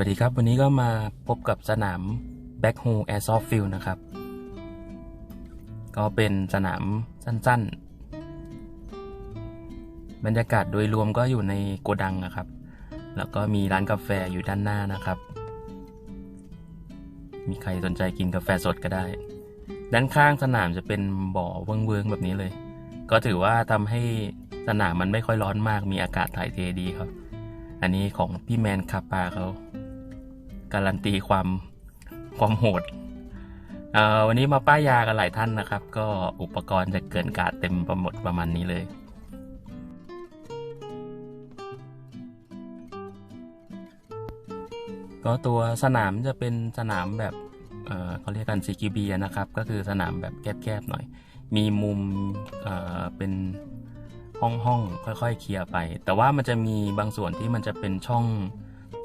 วัสดีครับ วันนี้ก็มาพบกับสนาม Back h o l Airsoft Field นะครับ ก็เป็นสนามสั้นๆ บรรยากาศโดยรวมก็อยู่ในโกดังนะครับ แล้วก็มีร้านกาแฟอยู่ด้านหน้านะครับ มีใครสนใจกินกาแฟสดก็ได้ ด้านข้างสนามจะเป็นบ่อเวิงๆแบบนี้เลย ก็ถือว่าทำให้สนามมันไม่ค่อยร้อนมากมีอากาศถ่ายเทดีครับอันนี้ของพี่แมนคาปาเขา การันตีความความโหดอ่อวันนี้มาป้ายยากันหลายท่านนะครับ ก็อุปกรณ์จะเกินกาดเต็มประหมดประมาณนี้เลย ก็ตัวสนามจะเป็นสนามแบบเเขาเรียกกันซีกีบีนะครับ ก็คือสนามแบบแคบๆหน่อย มีมุมเอ่อเป็นห้องห้องๆค่อยๆเคลียร์ไป แต่ว่ามันจะมีบางส่วนที่มันจะเป็นช่อง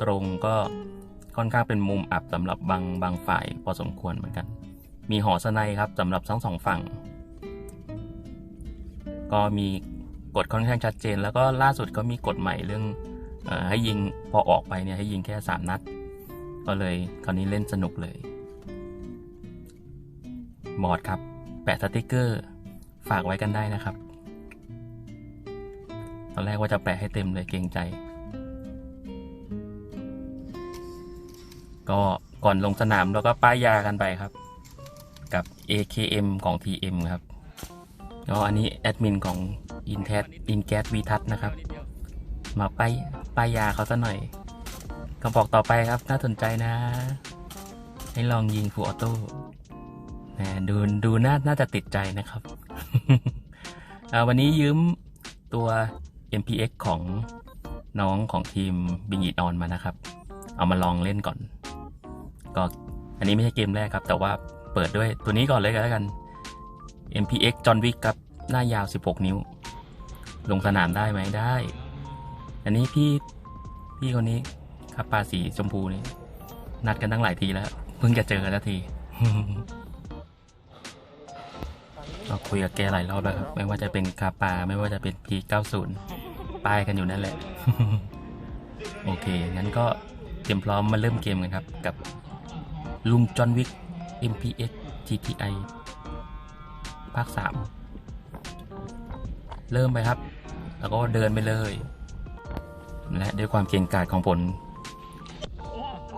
ตรงก็ ค่อนข้างเป็นมุมอับสำหรับบางบางฝ่ายพอสมควรเหมือนกัน มีหอสไนครับสำหรับทั้งสองฝั่ง ก็มีกฎค่อนข้างชัดเจน แล้วก็ล่าสุดก็มีกฎใหม่เรื่องออให้ยิงพอออกไปเนี่ยให้ยิงแค่สามนัด ก็เลยคราวนี้เล่นสนุกเลยบอร์ดครับ แปะสติกเกอร์ ฝากไว้กันได้นะครับ ตอนแรกว่าจะแปะให้เต็มเลยเกรงใจ ก็ก่อนลงสนามเราก็ป้ายยากันไปครับ กับ AKM ของ TM ครับก็อันนี้แอดมินของ i n t e t i n g a t v ทัศนะครับ มาป้ายป้ายยาเขาซะหน่อยก็บอกต่อไปครับ น่าสนใจนะ ให้ลองยิงฟูออโต้ดูดูน่าน่าจะติดใจนะครับ วันนี้ยืมตัว MPX ของน้องของทีมบิงอีดออนมานะครับ เอามาลองเล่นก่อน ก็อันนี้ไม่ใช่เกมแรกครับ แต่ว่าเปิดด้วยตัวนี้ก่อนเลยก็แล้วกัน MPX John Wick ครับ หน้ายาว 16 นิ้ว ลงสนามได้ไหมได้ อันนี้พี่พี่คนนี้ครับปลาสีชมพูนี่นัดกันตั้งหลายทีแล้ว เพิ่งจะเจอกันทีเราคุยกับแกหลายรอบแล้วครับ ไม่ว่าจะเป็นคาปาไม่ว่าจะเป็น P90 ป้ายกันอยู่นั่นแหละ โอเค งั้นก็เตรียมพร้อมมาเริ่มเกมกันครับ กับ ลุงจอห์นวิก MPX GTI ภาค 3 เริ่มไปครับ แล้วก็เดินไปเลย และด้วยความเก่งกาจของผล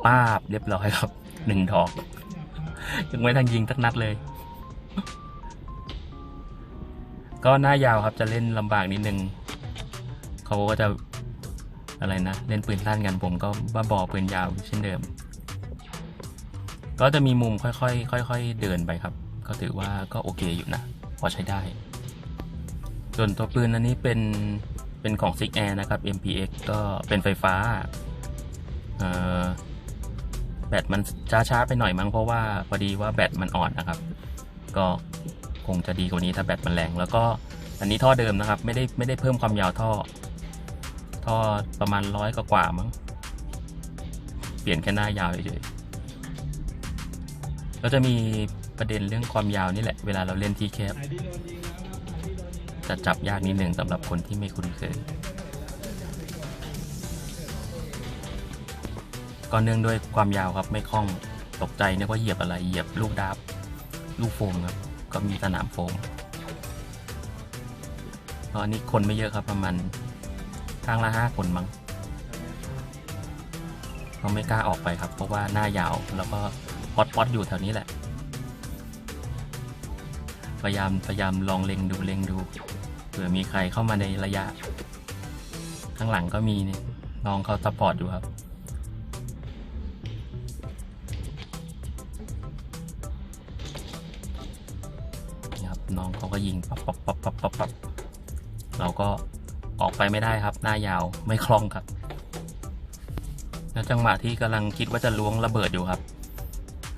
ป้าบเรียบร้อยครับหนึ่งดอก ยังไม่ทันยิงตักนัดเลย ก็หน้ายาวครับจะเล่นลำบากนิดนึง เขาก็จะอะไรนะ เล่นปืนสั้นกันผมก็บ้าบอปืนยาวเช่นเดิม ก็จะมีมุมค่อยๆค่อยๆเดินไปครับ ก็ถือว่าก็โอเคอยู่นะ พอใช้ได้ ส่วนตัวปืนอันนี้เป็นเป็นของ Six Air นะครับ MPX ก็เป็นไฟฟ้าแบตมันช้าๆไปหน่อยมั้งเพราะว่าพอดีว่าแบตมันอ่อนนะครับ ก็คงจะดีกว่านี้ถ้าแบตมันแรง แล้วก็อันนี้ท่อเดิมนะครับ ไม่ได้ไม่ได้เพิ่มความยาวท่อ ท่อประมาณร้อยกว่ามั้งเปลี่ยนแค่หน้ายาวเฉยๆ ก็จะมีประเด็นเรื่องความยาวนี่แหละ เวลาเราเล่นที่แคบจะจับยากนิดหนึ่งสำหรับคนที่ไม่คุ้นเคยก็เนื่องด้วยความยาวครับไม่คล่องตกใจนึกว่าเหยียบอะไรเหยียบลูกดาบลูกโฟมครับก็มีสนามโฟมก็อันนี้คนไม่เยอะครับประมาณข้างละห้าคนมั้งเขาไม่กล้าออกไปครับ เพราะว่าหน้ายาวแล้วก็ ป๊อตป๊อตอยู่แถวนี้แหละ พยายามพยายามลองเล็งดูเล็งดูเผื่อมีใครเข้ามาในระยะ ข้างหลังก็มีนี่น้องเขาซัพพอร์ตอยู่ครับนี่ครับ น้องเขาก็ยิงปับปับปับปับปับปับเราก็ออกไปไม่ได้ครับ หน้ายาวไม่คล่องครับแล้วจังหวะที่กำลังคิดว่าจะล้วงระเบิดอยู่ครับ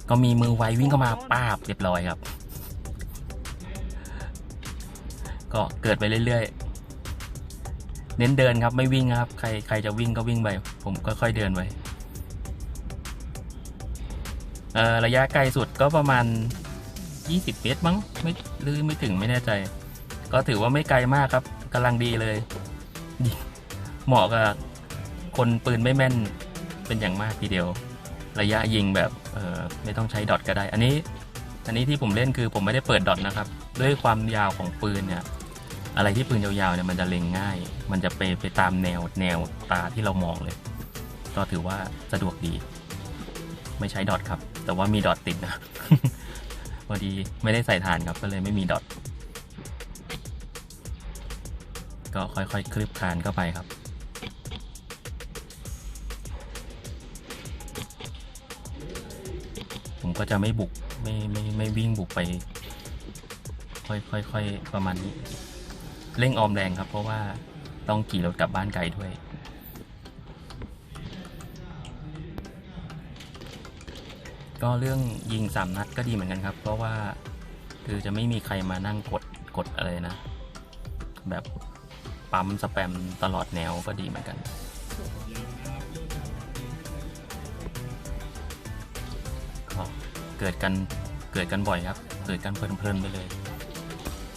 ก็มีมือไววิ่งเข้ามาป้าบเรียบร้อยครับ ก็เกิดไปเรื่อยๆ เน้นเดินครับไม่วิ่งครับ ใครใครจะวิ่งก็วิ่งไป ผมก็ค่อยเดินไประยะไกลสุดก็ประมาณ 20 เมตรมั้งไม่หรือไม่ถึงไม่แน่ใจ ก็ถือว่าไม่ไกลมากครับกำลังดีเลย เหมาะกับคนปืนไม่แม่นเป็นอย่างมากทีเดียว ระยะยิงแบบ เออไม่ต้องใช้ดอทก็ได้ อันนี้ อันนี้ที่ผมเล่นคือผมไม่ได้เปิดดอทนะครับ ด้วยความยาวของปืนเนี่ย อะไรที่ปืนยาวๆเนี่ยมันจะเล็งง่าย มันจะไปไปตามแนวแนวตาที่เรามองเลย ก็ถือว่าสะดวกดี ไม่ใช้ดอทครับ แต่ว่ามีดอทติดนะ พอดีไม่ได้ใส่ฐานครับ ก็เลยไม่มีดอท ก็ค่อยๆคลืบคานเข้าไปครับ ก็จะไม่บุกไม่ไม่ไม่วิ่งบุกไป ค่อยค่อยค่อยประมาณนี้ เร่งออมแรงครับ เพราะว่าต้องขี่รถกลับบ้านไกลด้วยก็เรื่องยิงสามนัดก็ดีเหมือนกันครับ เพราะว่าคือจะไม่มีใครมานั่งกดกดอะไรนะ แบบปั๊มสแปมตลอดแนวก็ดีเหมือนกัน เกิดกันเกิดกันบ่อยครับ เกิดกันเพลินๆไปเลย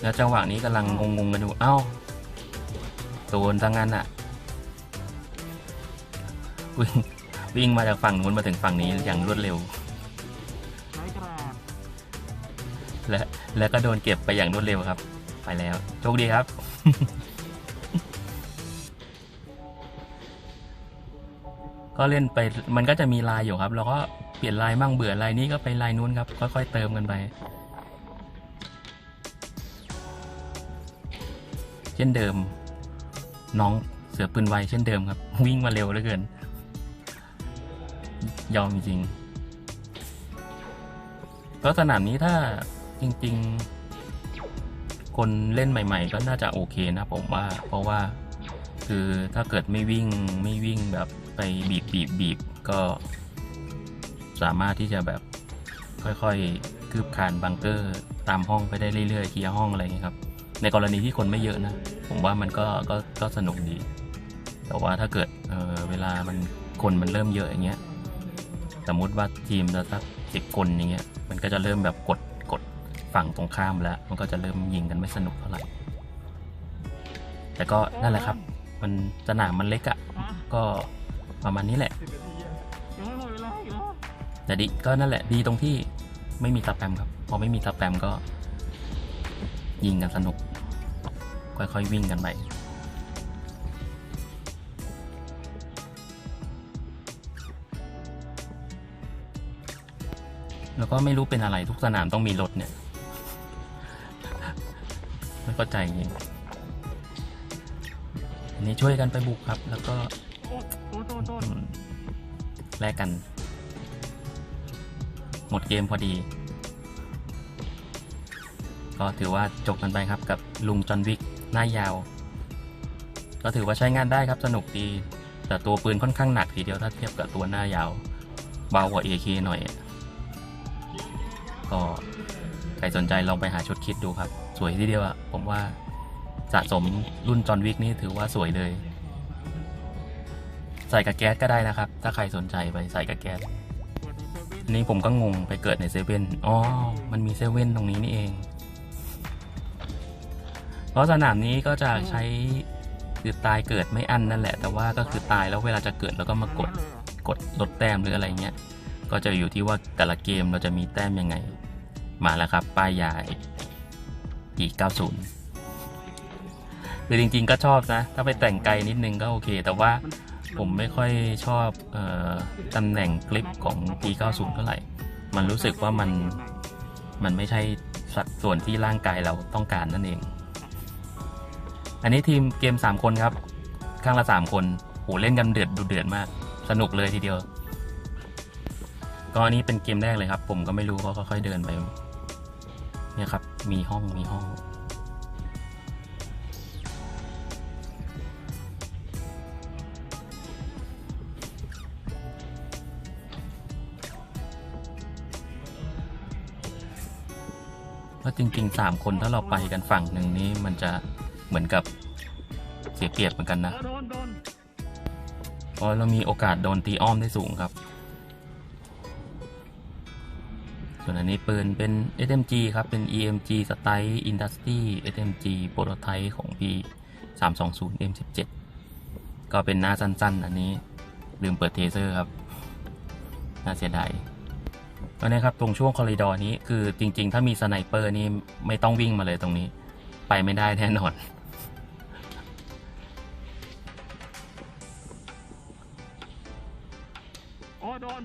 แล้วจังหวะนี้กำลังงงๆกันอยู่เอ้าโดนทั้งนั้นอะวิ่งวิ่งมาจากฝั่งนู้นมาถึงฝั่งนี้อย่างรวดเร็ว และและก็โดนเก็บไปอย่างรวดเร็วครับ ไปแล้วโชคดีครับ ก็เล่นไปมันก็จะมีลายอยู่ครับเราก็เปลี่ยนลายมั่งเบื่อลายนี้ก็ไปลายนู้นครับค่อยๆเติมกันไป เช่นเดิม น้องเสือปืนไวเช่นเดิมครับ วิ่งมาเร็วเหลือเกิน ยอมจริงก็สนามนี้ถ้าจริง ๆ คนเล่นใหม่ ๆ ก็น่าจะโอเคนะผมว่า เพราะว่าคือถ้าเกิดไม่วิ่งไม่วิ่งแบบ ไปบีบบีบบีบก็สามารถที่จะแบบค่อยๆ คืบคลานบังเกอร์ตามห้องไปได้เรื่อยๆเคลียร์ห้องอะไรอย่างเงี้ยครับ ในกรณีที่คนไม่เยอะนะ ผมว่ามันก็ก็ก็สนุกดี แต่ว่าถ้าเกิดเออเวลามันคนมันเริ่มเยอะอย่างเงี้ย สมมุติว่าทีมเราสักสิบคนอย่างเงี้ย มันก็จะเริ่มแบบกดกดฝั่งตรงข้ามแล้ว มันก็จะเริ่มยิงกันไม่สนุกเท่าไหร่ แต่ก็นั่นแหละครับ มันสนามมันเล็กอะ่ะ ก็ ประมาณนี้แหละแต่ดีก็นั่นแหละดีตรงที่ไม่มีสแปมครับ พอไม่มีสแปมก็ ยิงกันสนุก ค่อยๆวิ่งกันไปแล้วก็ไม่รู้เป็นอะไรทุกสนามต้องมีรถเนี่ย ไม่เข้าใจจริงอันนี้ช่วยกันไปบุกครับ แล้วก็อืม แลกกัน หมดเกมพอดี ก็ถือว่าจบกันไปครับกับลุงจอห์นวิกหน้ายาว ก็ถือว่าใช้งานได้ครับสนุกดี แต่ตัวปืนค่อนข้างหนักทีเดียวถ้าเทียบกับตัวหน้ายาวเบากว่า AK หน่อย ก็ใครสนใจลองไปหาชุดคิดดูครับ สวยทีเดียวอะผมว่าสะสมรุ่นจอห์นวิกนี่ถือว่าสวยเลย ใส่กับแก๊สก็ได้นะครับ ถ้าใครสนใจไปใส่กับแก๊สอันนี้ผมก็งงไปเกิดในเซเว่นอ๋อ มันมีเซเว่นตรงนี้นี่เอง เพราะสนามนี้ก็จะใช้คือตายเกิดไม่อั้นนั่นแหละ แต่ว่าก็คือตายแล้วเวลาจะเกิดแล้วก็มากดกดลดแต้มหรืออะไรเงี้ย ก็จะอยู่ที่ว่าแต่ละเกมเราจะมีแต้มยังไง มาแล้วครับ ป้ายยาอีก 90คือจริง ๆ ก็ชอบนะ ถ้าไปแต่งไกลนิดนึงก็โอเค แต่ว่า ผมไม่ค่อยชอบออตำแหน่งคลิปของ P90 เท่าไหร่ มันรู้สึกว่ามันมันไม่ใช่สัดส่วนที่ร่างกายเราต้องการนั่นเอง อันนี้ทีมเกม 3 คนครับ ข้างละ 3 คนโหเล่นกันเดือดดูเดือดมาก สนุกเลยทีเดียว ก็อันนี้เป็นเกมแรกเลยครับ ผมก็ไม่รู้ก็ค่อยๆเดินไป เนี่ยครับ มีห้องมีห้อง ว่าจริงๆสามคนถ้าเราไปกันฝั่งหนึ่งนี้มันจะเหมือนกับเสียเปรียบเหมือนกันนะเพราะเรามีโอกาสโดนตีอ้อมได้สูงครับ ส่วนอันนี้ปืนเป็น SMG ครับ เป็น EMG Style Industry SMG Prototype ของ P 320 M17 ก็เป็นหน้าสั้นๆ อันนี้ลืมเปิดเทเซอร์ครับ น่าเสียดาย ก็เนี่ยครับตรงช่วงคอริดอร์นี้คือจริง ๆ ถ้ามีสไนเปอร์นี่ไม่ต้องวิ่งมาเลยตรงนี้ ไปไม่ได้แน่นอน อ๋อโดน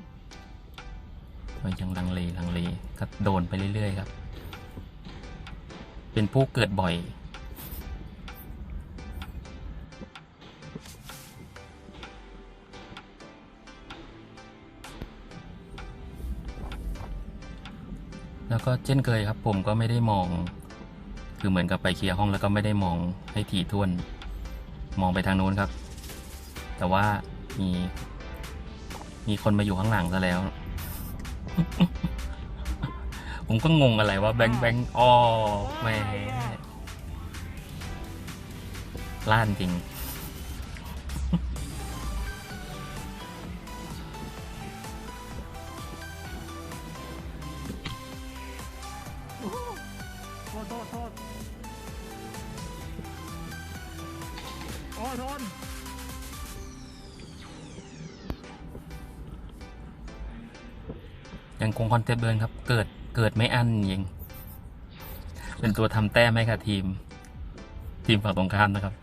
ยังลังเลลังเลก็โดนไปเรื่อย ๆ ครับ เป็นผู้เกิดบ่อย แล้วก็เช่นเคยครับ ผมก็ไม่ได้มอง คือเหมือนกับไปเคลียร์ห้องแล้วก็ไม่ได้มองให้ถี่ถ้วน มองไปทางนู้นครับ แต่ว่ามีมีคนมาอยู่ข้างหลังซะแล้ว ผมก็งงอะไรว่าแบงค์แบงค์อ้อแหม่ล้านจริง ยังคอนเซปต์เดิมครับ เกิดเกิดไม่อั้นยิง เป็นตัวทำแต้มให้กับทีม ทีมฝั่งตรงข้ามนะครับ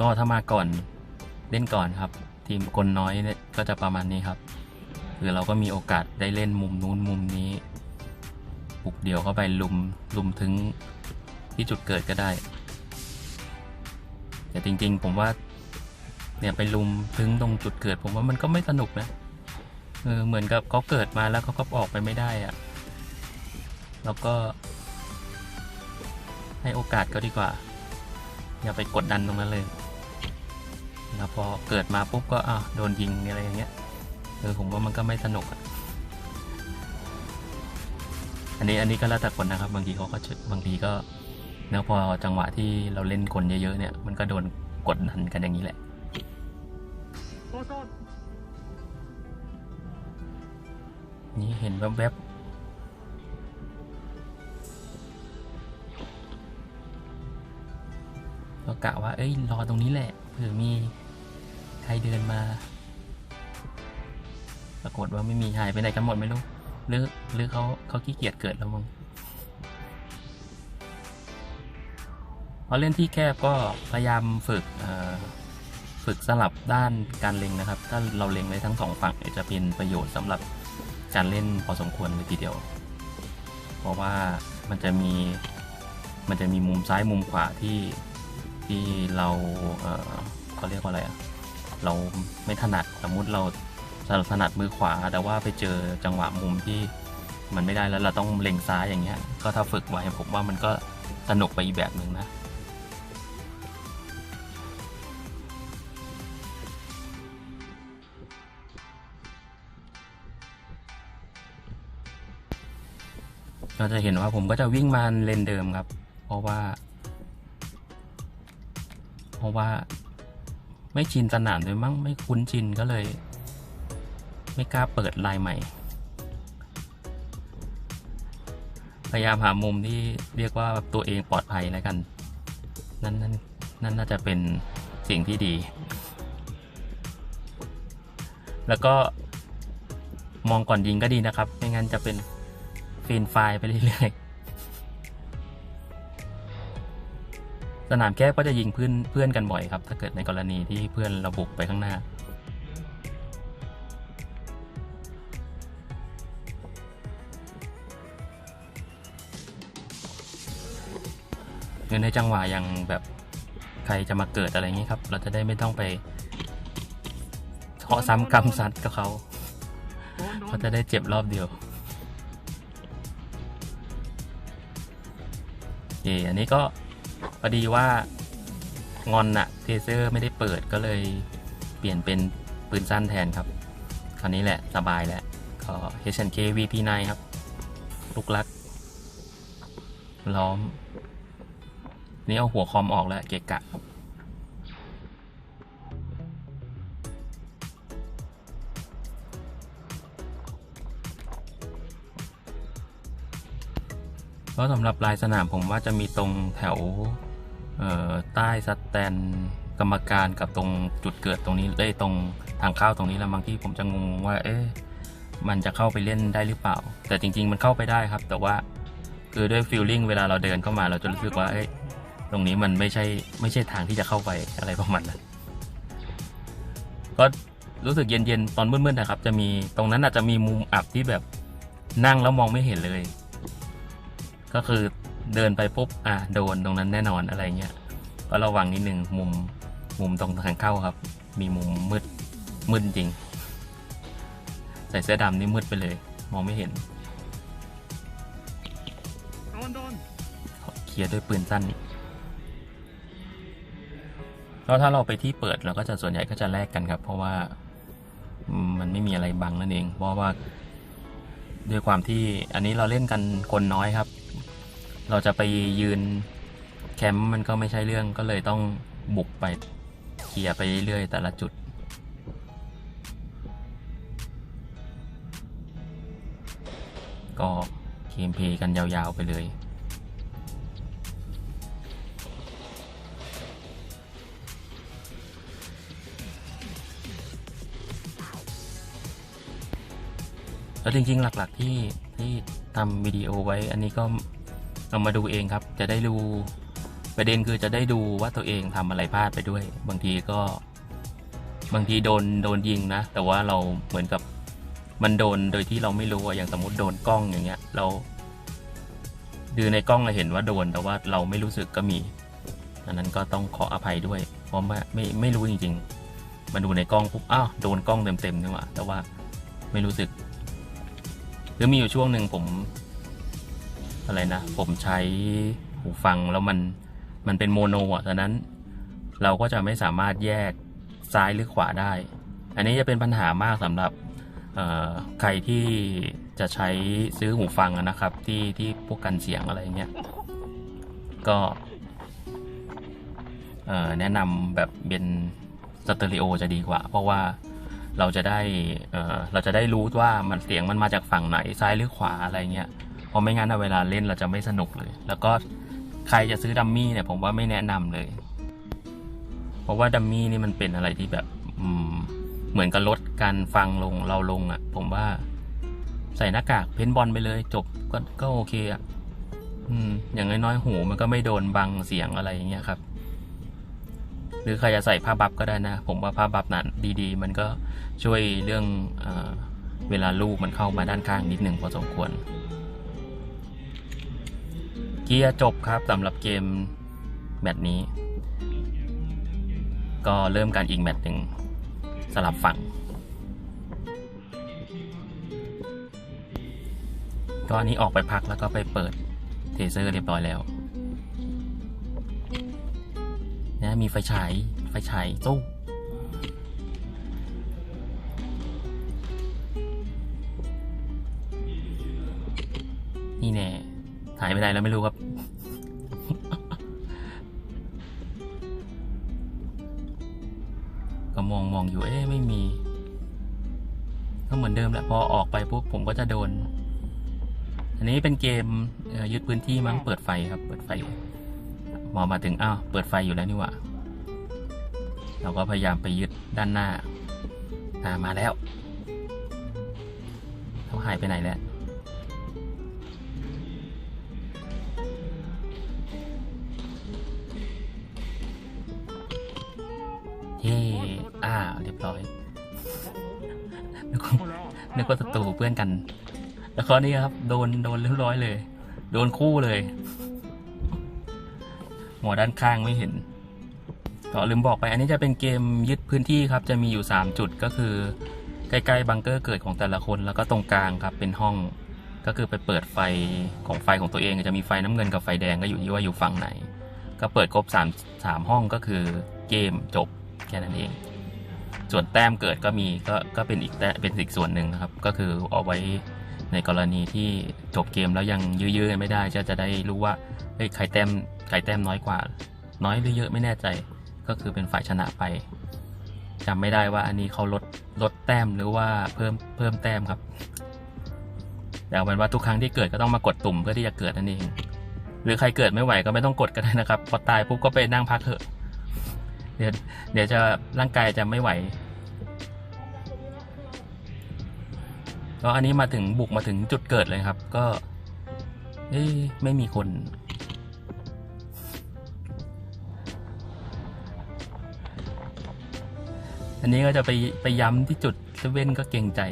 ก็ถ้ามาก่อนเล่นก่อนครับ ทีมคนน้อยเนี่ยก็จะประมาณนี้ครับคือเราก็มีโอกาสได้เล่นมุมนู้นมุมนี้บุกเดี่ยวเข้าไปลุมลุมถึงที่จุดเกิดก็ได้ แต่จริงๆ ผมว่า เนี่ยไปลุมถึงตรงจุดเกิด ผมว่ามันก็ไม่สนุกนะเออเหมือนกับเขาเกิดมาแล้วเขาก็ออกไปไม่ได้อะแล้วก็ ให้โอกาสเขาดีกว่า อย่าไปกดดันตรงนั้นเลยแล้วพอเกิดมาปุ๊บก็อะโดนยิงอะไรอย่างเงี้ยเออผมว่ามันก็ไม่สนุกอะอันนี้อันนี้ก็แล้วแต่คนนะครับ บางทีเขาก็บางทีก็แล้วพอจังหวะที่เราเล่นคนเยอะๆเนี่ย มันก็โดนกดดันกันอย่างนี้แหละ นี่เห็นแวบๆก็กะว่า เอ้ย รอตรงนี้แหละ เผื่อมีใครเดินมา ปรากฏว่าไม่มีหายไปไหนกันหมดไม่รู้ หรือหรือเขาเขาขี้เกียจเกิดแล้วมั้งพอเล่นที่แคบก็พยายามฝึกเอ่อ ฝึกสลับด้านการเล็งนะครับ ถ้าเราเล็งได้ทั้งสองฝั่งจะเป็นประโยชน์สำหรับการเล่นพอสมควรเลยทีเดียว เพราะว่ามันจะมีมันจะมีมุมซ้ายมุมขวาที่ที่เราเออเขาเรียกว่าอะไรอะเราไม่ถนัดสมมุติเราถนัดมือขวา แต่ว่าไปเจอจังหวะมุมที่มันไม่ได้แล้วเราต้องเล็งซ้ายอย่างเงี้ย ก็ถ้าฝึกไว้ผมว่ามันก็สนุกไปอีกแบบหนึ่งนะ เราจะเห็นว่าผมก็จะวิ่งมาเลนเดิมครับ เพราะว่า เพราะว่าไม่ชินสนามเลยมั้งไม่คุ้นชินก็เลย ไม่กล้าเปิดลายใหม่ พยายามหามุมที่เรียกว่าตัวเองปลอดภัยแล้วกัน นั่นนั่นนั่นน่าจะเป็นสิ่งที่ดี แล้วก็มองก่อนยิงก็ดีนะครับ ไม่งั้นจะเป็น ฟีนไฟล์ไปเรื่อยๆ สนามแคบก็จะยิงเพื่อนเพื่อนกันบ่อยครับ ถ้าเกิดในกรณีที่เพื่อนเราบุกไปข้างหน้า เงินในจังหวะอย่างแบบใครจะมาเกิดอะไรอย่างนี้ครับ เราจะได้ไม่ต้องไปเคาะซ้ำกำซัดกับเขาโดนโดเขานจะได้เจ็บรอบเดียว อเคอันนี้ก็พอดีว่างอนอะเทเซอร์ไม่ได้เปิดก็เลยเปลี่ยนเป็นปืนสั้นแทนครับ คราวนี้แหละสบายแหละก็ H&K VP9 ครับ ลูกลัก ล้อม นี่เอาหัวคอมออกแล้วเกะกะครับ ก็สำหรับลายสนามผมว่าจะมีตรงแถวใต้สแตนกรรมการกับตรงจุดเกิดตรงนี้ได้ยตรงทางเข้าตรงนี้แล้วบางที่ผมจะงงว่า เอ๊ะมันจะเข้าไปเล่นได้หรือเปล่า แต่จริง ๆ มันเข้าไปได้ครับ แต่ว่าคือด้วยฟีลลิ่งเวลาเราเดินเข้ามาเราจะรู้สึกว่าเอ๊ะตรงนี้มันไม่ใช่ไม่ใช่ทางที่จะเข้าไปอะไรประมาณนั้นก็รู้สึกเย็นๆตอนมืดๆนะครับ จะมีตรงนั้นอาจจะมีมุมอับที่แบบนั่งแล้วมองไม่เห็นเลย ก็คือเดินไปปุ๊บอะโดนตรงนั้นแน่นอนอะไรเงี้ยก็ระวังนิดนึงมุมมุมตรงทางเข้าครับ มีมุมมืดมืดจริง ใส่เสื้อดำนี่มืดไปเลย มองไม่เห็นโดนโดนเคลียร์ด้วยปืนสั้นแล้วถ้าเราไปที่เปิดเราก็จะส่วนใหญ่ก็จะแลกกันครับ เพราะว่าอืมมันไม่มีอะไรบังนั่นเอง เพราะว่าด้วยความที่อันนี้เราเล่นกันคนน้อยครับ เราจะไปยืนแคมป์มันก็ไม่ใช่เรื่องก็เลยต้องบุกไปเคลียร์ไปเรื่อยแต่ละจุด ก็เคมเพย์กันยาวๆไปเลยแล้วจริงๆ หลักๆที่ที่ทำวิดีโอไว้ อันนี้ก็ เอามาดูเองครับ จะได้ดูประเด็นคือจะได้ดูว่าตัวเองทำอะไรพลาดไปด้วย บางทีก็ บางทีโดนโดนยิงนะ แต่ว่าเราเหมือนกับมันโดนโดยที่เราไม่รู้อะอย่างสมมติโดนกล้องอย่างเงี้ย เราดูในกล้องเราเห็นว่าโดน แต่ว่าเราไม่รู้สึกก็มีอันนั้นก็ต้องขออภัยด้วย เพราะไม่ไม่ไม่รู้จริง ๆ มาดูในกล้องปุ๊บอ้าวโดนกล้องเต็มๆนี่หว่าแต่ว่าไม่รู้สึก หรือมีอยู่ช่วงหนึ่งผม อะไรนะ ผมใช้หูฟังแล้วมันมันเป็นโมโนอะฉะนั้น เราก็จะไม่สามารถแยกซ้ายหรือขวาได้ อันนี้จะเป็นปัญหามากสำหรับใครที่จะใช้ซื้อหูฟังนะครับ ที่ที่พวกกันเสียงอะไรเงี้ยก็แนะนำแบบเป็นสเตอริโอจะดีกว่า เพราะว่าเราจะได้เเราจะได้รู้ว่ามันเสียงมันมาจากฝั่งไหนซ้ายหรือขวาอะไรเงี้ย เพราะไม่งั้นอะเวลาเล่นเราจะไม่สนุกเลย แล้วก็ใครจะซื้อดัมมี่เนี่ยผมว่าไม่แนะนำเลย เพราะว่าดัมมี่นี่มันเป็นอะไรที่แบบอืมเหมือนกับลดการฟังลงเราลงอะ่ะ ผมว่าใส่หน้ากากเพ้นบอลไปเลย จบก็ก็โอเคอะ่ะอย่างน้อยๆหูมันก็ไม่โดนบังเสียงอะไรอย่างเงี้ยครับ หรือใครจะใส่ผ้าบัฟก็ได้นะ ผมว่าผ้าบัฟนั้นดีๆ มันก็ช่วยเรื่องเอเวลาลูกมันเข้ามาด้านข้างนิดหนึ่งพอสมควร กียร์จบครับสำหรับเกมแมตช์นี้ ก็เริ่มการอีกแมตช์หนึ่งสลับฝั่ง ก็อันนี้ออกไปพักแล้วก็ไปเปิดเทเซอร์เรียบร้อยแล้วนะมีไฟฉาย ไฟฉายสู้นี่แน่ หายไปไหนแล้วไม่รู้ครับ ก็มองมองอยู่ เอ๊ะไม่มี ก็เหมือนเดิมแหละพอออกไปปุ๊บผมก็จะโดน อันนี้เป็นเกมเอ่อยึดพื้นที่มั้งเปิดไฟครับ เปิดไฟมองมาถึงอ้าวเปิดไฟอยู่แล้วนี่หว่าเราก็พยายามไปยึดด้านหน้า อ่ามาแล้วเขาหายไปไหนแล้ว นึกว่าหมดแล้วนึกว่าศัตรูเพื่อนกัน แล้วข้อนี้ครับ โดนโดนเรียบร้อยเลย โดนคู่เลยหมอด้านข้างไม่เห็นก็ลืมบอกไปอันนี้จะเป็นเกมยึดพื้นที่ครับ จะมีอยู่ 3 จุดก็คือ ใกล้ๆบังเกอร์เกิดของแต่ละคน แล้วก็ตรงกลางครับเป็นห้อง ก็คือไปเปิดไฟของไฟของตัวเองจะมีไฟน้ำเงินกับไฟแดงก็อยู่ที่ว่าอยู่ฝั่งไหน ก็เปิดครบ3 3ห้องก็คือเกมจบแค่นั้นเอง ส่วนแต้มเกิดก็มีก็ก็เป็นอีกแต้เป็นอีกส่วนหนึ่งนะครับ ก็คือเอาไว้ในกรณีที่จบเกมแล้วยังยื้อๆกันไม่ได้จะจะได้รู้ว่าเฮ้ยใครแต้มใครแต้มน้อยกว่า น้อยหรือเยอะไม่แน่ใจ ก็คือเป็นฝ่ายชนะไปจำไม่ได้ว่าอันนี้เขาลดลดแต้มหรือว่าเพิ่มเพิ่มแต้มครับแต่เอาเป็นว่าทุกครั้งที่เกิดก็ต้องมากดตุ่มเพื่อที่จะเกิดนั่นเอง หรือใครเกิดไม่ไหวก็ไม่ต้องกดก็ได้นะครับ พอตายปุ๊บก็ไปนั่งพักเถอะ เดี๋ยวเดี๋ยวจะร่างกายจะไม่ไหวก็อันนี้มาถึงบุกมาถึงจุดเกิดเลยครับ ก็เอ้ไม่มีคน อันนี้ก็จะไปไปย้ำที่จุดเซเว่นก็เกรงใจ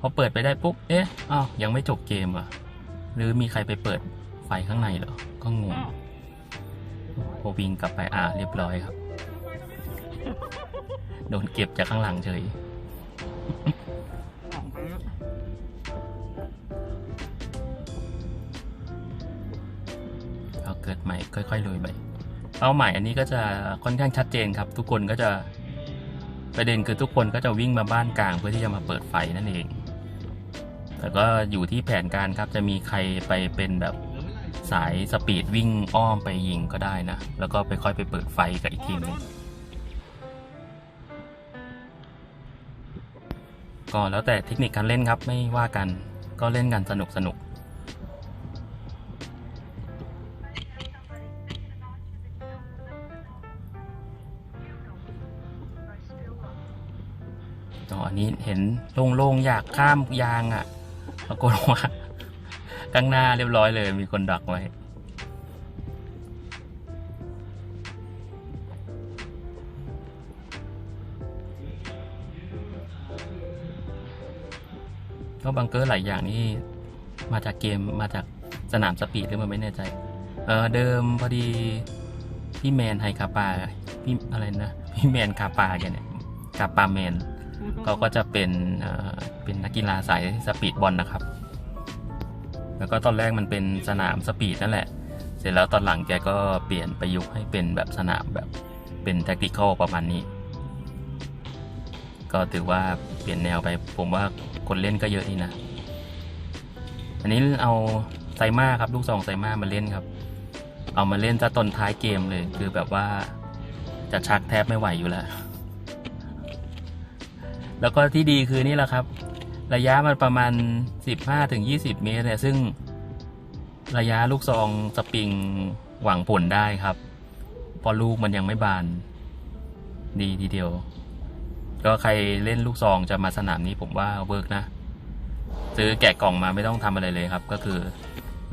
พอเปิดไปได้ปุ๊บ เอ๊ะ อ้าว ยังไม่จบเกมหรอะ หรือมีใครไปเปิดไฟข้างในเหรอ ก็งงพอวิ่งกลับไปอ่าเรียบร้อยครับ โดนเก็บจากข้างหลังเฉยเอาเกิดใหม่ค่อยๆลุยไปเป้าหมายอันนี้ก็จะค่อนข้างชัดเจนครับ ทุกคนก็จะประเด็นคือทุกคนก็จะวิ่งมาบ้านกลางเพื่อที่จะมาเปิดไฟนั่นเอง แต่ก็อยู่ที่แผนการครับจะมีใครไปเป็นแบบสายสปีดวิ่งอ้อมไปยิงก็ได้นะ แล้วก็ไปค่อยไปเปิดไฟกับอีกทีมหนึง ก็แล้วแต่เทคนิคการเล่นครับไม่ว่ากันก็เล่นกันสนุกสนุกอ๋ออันนี้เห็นโล่งๆอยากข้ามยางอะ่ะปรากฏว่าข้างหน้าเรียบร้อยเลยมีคนดักไว้ ก็บังเกอร์หลายอย่างนี่มาจากเกมมาจากสนามสปีดหรือมันไม่แน่ใจ เออเดิมพอดีพี่แมนไฮคาปาพี่อะไรนะพี่แมนคาปาแกเนี่ยคาปาแมนเขาก็จะเป็นเออเป็นนักกีฬาสายสปีดบอลนะครับ แล้วก็ตอนแรกมันเป็นสนามสปีดนั่นแหละ เสร็จแล้วตอนหลังแกก็เปลี่ยนประยุกต์ให้เป็นแบบสนามแบบเป็นแทคติคอลประมาณนี้ ก็ถือว่าเปลี่ยนแนวไปผมว่า คนเล่นก็เยอะนี่นะ อันนี้เอาไซมาครับ ลูกซองไซมามาเล่นครับ เอามาเล่นจะตอนท้ายเกมเลย คือแบบว่าจะชักแทบไม่ไหวอยู่แล้ว แล้วก็ที่ดีคือนี่แหละครับ ระยะมันประมาณ 15-20 เมตรเนี่ยซึ่งระยะลูกซองสปริงหวังผลได้ครับเพราะลูกมันยังไม่บาน ดีทีเดียว ก็ใครเล่นลูกซองจะมาสนามนี้ผมว่าเวิร์กนะ ซื้อแกะกล่องมาไม่ต้องทำอะไรเลยครับ ก็คือ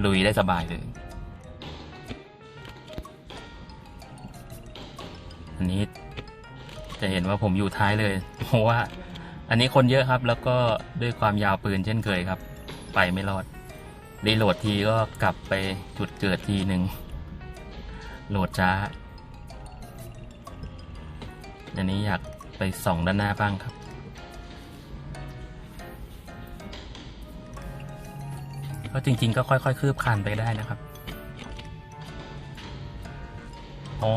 ลุยได้สบายเลย อันนี้จะเห็นว่าผมอยู่ท้ายเลย เพราะว่า อันนี้คนเยอะครับ แล้วก็ด้วยความยาวปืนเช่นเคยครับ ไปไม่รอดรีโหลดทีก็กลับไปจุดเกิดทีหนึ่งโหลดช้าอันนี้อยาก ไปส่องด้านหน้าบ้างครับ ก็จริงๆ ก็ค่อยๆ คืบคลานไปได้นะครับ อ๋อ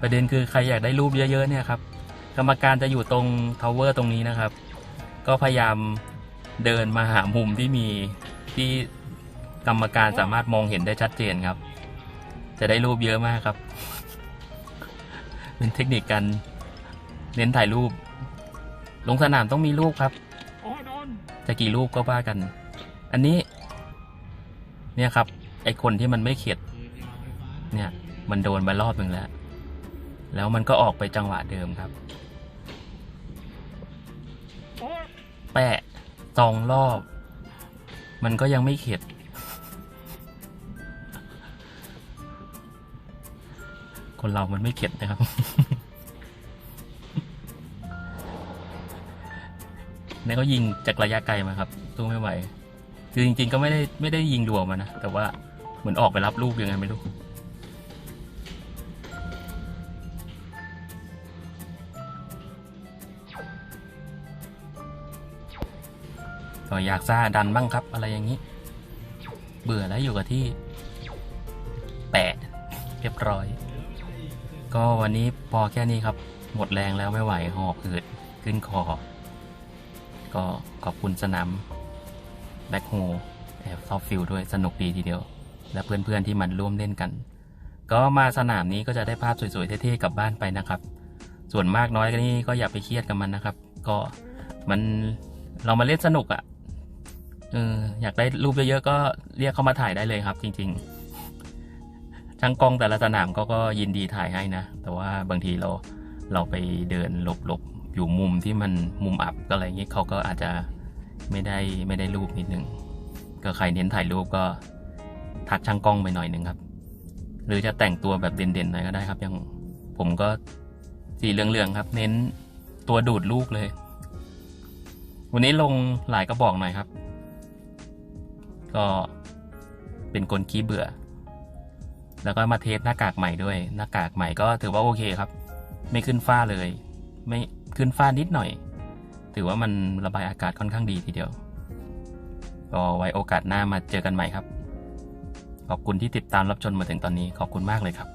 ประเด็นคือใครอยากได้รูปเยอะๆ เนี่ยครับ กรรมการจะอยู่ตรงทาวเวอร์ตรงนี้นะครับ ก็พยายามเดินมาหามุมที่มีที่กรรมการสามารถมองเห็นได้ชัดเจนครับ จะได้รูปเยอะมากครับ เป็นเทคนิคการ เน้นถ่ายรูป ลงสนามต้องมีรูปครับโอ้ยโดนจะกี่รูปก็ว่ากัน อันนี้ เนี่ยครับ ไอคนที่มันไม่เข็ด เนี่ย มันโดนมารอบหนึ่งแล้ว แล้วมันก็ออกไปจังหวะเดิมครับโอ้ยแปะสองรอบ มันก็ยังไม่เข็ดคนเรามันไม่เข็ดนะครับ นี่ก็ยิงจากระยะไกลมาครับสู้ไม่ไหวคือจริง ๆ ก็ไม่ได้ไม่ได้ยิงดัวมานะแต่ว่าเหมือนออกไปรับลูกยังไงไม่รู้ก็อยากซ่าดันบ้างครับ อะไรอย่างนี้ เบื่อแล้วอยู่กับที่แปะเรียบร้อย ก็วันนี้พอแค่นี้ครับ หมดแรงแล้วไม่ไหวหอบหืดขึ้นคอ ก็ขอบคุณสนามแบ็คโฮแอบซอฟฟิลด้วยสนุกดีทีเดียว และเพื่อนๆที่มันร่วมเล่นกัน ก็มาสนามนี้ก็จะได้ภาพสวยๆเท่ๆกลับบ้านไปนะครับ ส่วนมากน้อยก็นี่ก็อย่าไปเครียดกับมันนะครับ ก็มันเรามาเล่นสนุกอะ่ะเอออยากได้รูปเยอะๆก็เรียกเข้ามาถ่ายได้เลยครับ จริงๆช่างกล้องแต่ละสนามก็ก็ยินดีถ่ายให้นะ แต่ว่าบางทีเราเราไปเดินหลบๆ อยู่มุมที่มันมุมอับก็อะไรเงี้ยเขาก็อาจจะไม่ได้ไม่ได้รูปนิดนึงก็ใครเน้นถ่ายรูปก็ทักช่างกล้องไปหน่อยหนึ่งครับ หรือจะแต่งตัวแบบเด่นๆหน่อยก็ได้ครับอย่างผมก็สีเหลืองๆครับ เน้นตัวดูดลูกเลย วันนี้ลงหลายกระบอกหน่อยครับ ก็เป็นกลขี้เบื่อ แล้วก็มาเทสหน้ากากใหม่ด้วย หน้ากากใหม่ก็ถือว่าโอเคครับ ไม่ขึ้นฝ้าเลย ไม่ ขึ้นฟ้านิดหน่อย ถือว่ามันระบายอากาศค่อนข้างดีทีเดียว ก็ไว้โอกาสหน้ามาเจอกันใหม่ครับ ขอบคุณที่ติดตามรับชมมาถึงตอนนี้ขอบคุณมากเลยครับ